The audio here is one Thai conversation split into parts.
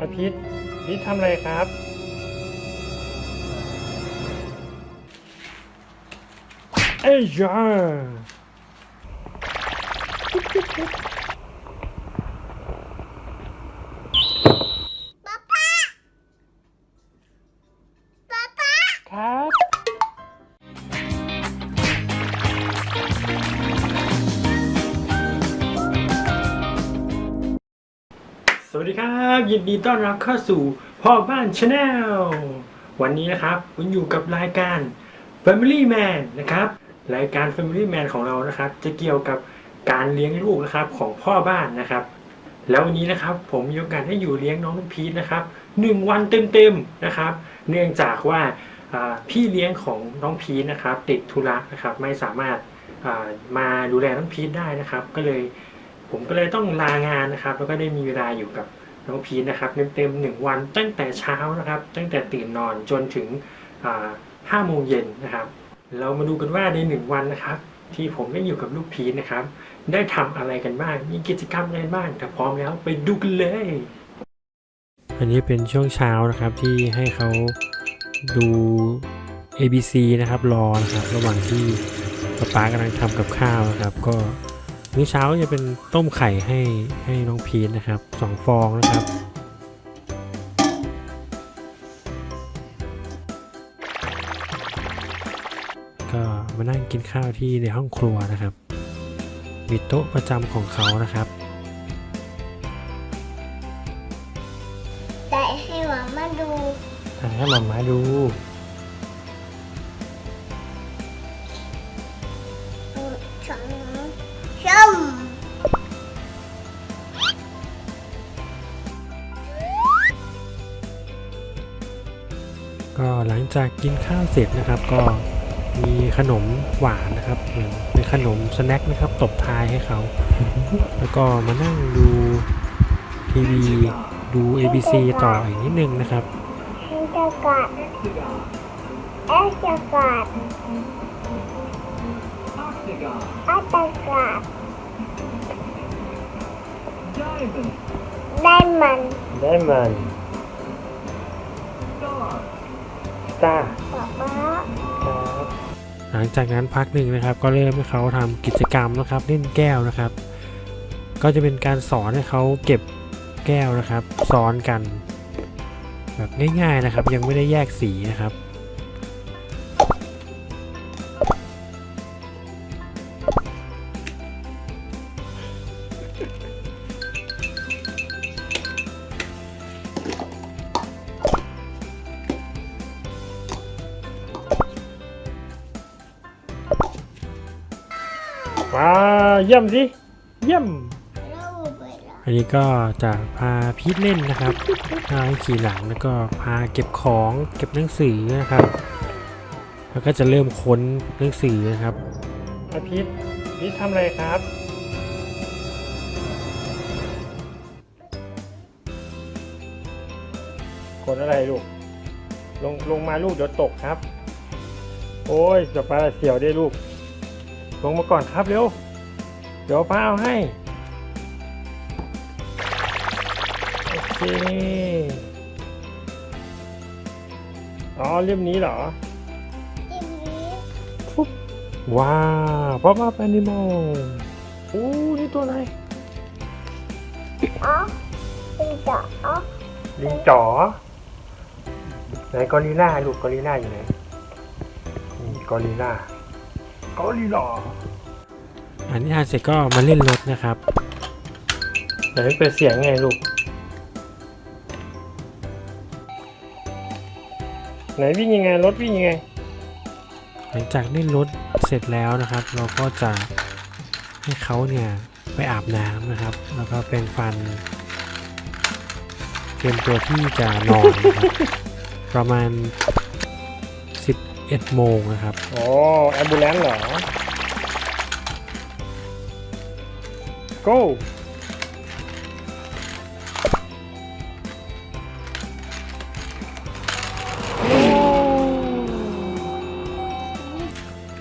อาพิษพิษทำอะไรครับ เอ้ยจ้า วัสดีครับ ยินดีต้อนรับเข้าสู่พ่อบ้านชาแนลวันนี้นะครับคุณอยู่กับรายการ Family Man นะครับรายการ Family Man ของเรานะครับ จะเกี่ยวกับการเลี้ยงลูกนะครับของพ่อบ้านนะครับ แล้ววันนี้นะครับผมมีโอกาสได้อยู่เลี้ยงน้องพีทนะครับหนึ่งวันเต็มๆนะครับ เนื่องจากว่าพี่เลี้ยงของน้องพีทนะครับติดธุระนะครับไม่สามารถมาดูแลน้องพีทได้นะครับ ก็เลย ผมก็เลยต้องลางานนะครับ แล้วก็ได้มีเวลาอยู่กับน้องพีนะครับเต็มๆหนึ่งวันตั้งแต่เช้านะครับ ตั้งแต่ตื่นนอนจนถึงห้าโมงเย็นนะครับ เรามาดูกันว่าในหนึ่งวันนะครับ ที่ผมได้อยู่กับลูกพีนะครับ ได้ทำอะไรกันบ้าง มีกิจกรรมอะไรบ้างถ้าพร้อมแล้วไปดูกันเลย อันนี้เป็นช่วงเช้านะครับที่ให้เขาดู ABC นะครับรอนะครับ ระหว่างที่ป๊าป๊ากำลังทำกับข้าวนะครับ ก็ มื้อเช้าจะเป็นต้มไข่ให้ให้น้องพีทนะครับสองฟองนะครับ ก็มานั่งกินข้าวที่ในห้องครัวนะครับ มีโต๊ะประจำของเขานะครับแต่ให้หมามาดูถ่ายให้หมามาดูสอง หลังจากกินข้าวเสร็จนะครับ ก็มีขนมหวานนะครับเหมือนเป็นขนมสแน็คนะครับ ตบท้ายให้เขา แล้วก็มานั่งดูทีวีดู ABC ต่ออีกนิดนึงนะครับจะกัดเอจะกัดอาจะกัดได้มันได้มัน ซ่าป๊าป๊าหลังจากนั้นพักหนึ่งนะครับ ก็เริ่มให้เขาทำกิจกรรมนะครับ เล่นแก้วนะครับ ก็จะเป็นการสอนให้เขาเก็บแก้วนะครับ ซ้อนกัน แบบง่าย ๆนะครับ ยังไม่ได้แยกสีนะครับ ว้าเยี่ยมสิเยี่ยมลูกไปแล้วอันนี้ก็จะพาพีทเล่นนะครับพาให้ขี่หลังแล้วก็พาเก็บของเก็บหนังสือนะครับ แล้วก็จะเริ่มค้นหนังสือนะครับอาพีทพีททำอะไรครับกดอะไรลูก ลงลงมาลูกเดี๋ยวตกครับ โอ้ยจะปลาเสียวได้ลูก ลงมาก่อนครับเร็ว เดี๋ยวป้าเอาให้ โอเค อ๋อเล่มนี้เหรอทีนี้ว้าวป๊อปอัพแอนิมอลโอ้นี่ตัวอะไรอ๋อเป็นจะอ๋อลิงจ๋อไหนกอริลล่าลูกกอริลล่าอยู่ไหนนี่กอริลล่า กอริลล่าอันนี้ทานเสร็จก็มาเล่นรถนะครับไหนเปิดเสียงไงลูก ไหนวิ่งยังไงรถวิ่งยังไง หลังจากเล่นรถเสร็จแล้วนะครับ เราก็จะให้เขาเนี่ยไปอาบน้ำนะครับ แล้วก็เป็นฟันเตรียมตัวที่จะนอนนะครับประมาณ 11โมงนะครับอ๋อแอมบูเลนเหรอ go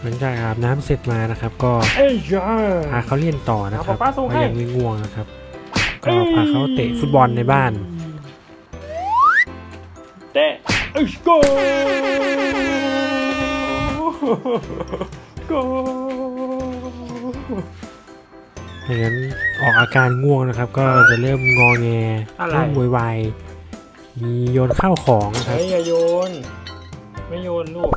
หลังจากอาบน้ำเสร็จมานะครับ ก็เอ้ยจ้าพาเขาเรียนต่อนะครับเอาป๊าป๊าส่งเพให้ราะยังไม่ง่วงนะครับ ก็พาเขาเตะฟุตบอลในบ้าน Let's go go ไม่งั้นออกอาการง่วงนะครับ ก็จะเริ่มงอแงอะไร เริ่มโวยวายมีโยนข้าวของนะครัเฮ้บยอย่าโยน ไม่โยนลูก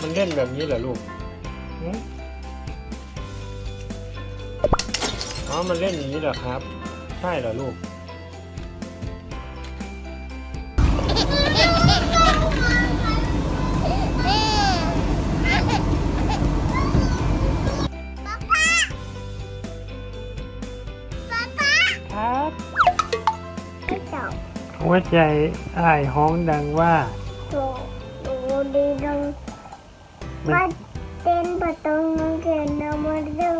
มันเล่นแบบนี้เหรอลูกหึอ๋อ มันเล่นอย่างนี้เหรอครับ ใช่เหรอลูก ครับเจ้าหัวใจอ้ายห้องดังว่าโตโตดีดังมาเต้นประตูนังเกินน้ำมันเร็ว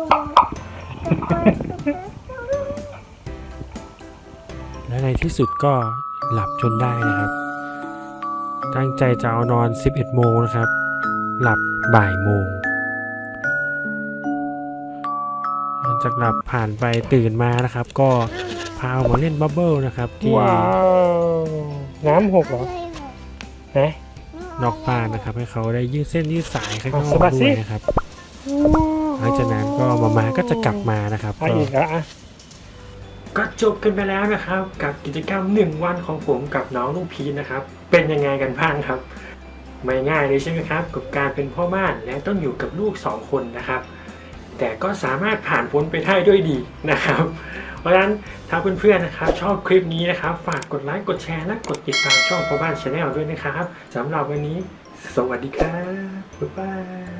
และในที่สุดก็หลับจนได้นะครับ ตั้งใจจะเอานอน 11 โมงนะครับ หลับบ่ายโมง จากหลับผ่านไปตื่นมานะครับ ก็พาออกมาเล่นบับเบิลนะครับ ที่ว้าวน้ำหกเหรอฮะนอกบ้านนะครับ ให้เขาได้ยืดเส้นยืดสายข้างนอกสะบัดสิด้วยนะครับหลังจากนั้นก็มามาก็จะกลับมานะครับอะก็อีกแล้วอะก็จบกันไปแล้วนะครับ กับกิจกรรมหนึ่งวันของผมกับน้องลูกพีชนะครับ เป็นยังไงกันบ้างครับ ไม่ง่ายเลยใช่ไหมครับ กับการเป็นพ่อบ้านและต้องอยู่กับลูกสองคนนะครับ แต่ก็สามารถผ่านพ้นไปได้ด้วยดีนะครับ เพราะฉะนั้นถ้าเพื่อนๆนะครับ ชอบคลิปนี้นะครับ ฝากกดไลค์กดแชร์และกดติดตามช่องพ่อบ้านชาแนลด้วยนะครับสำหรับวันนี้ สวัสดีครับบ๊ายบาย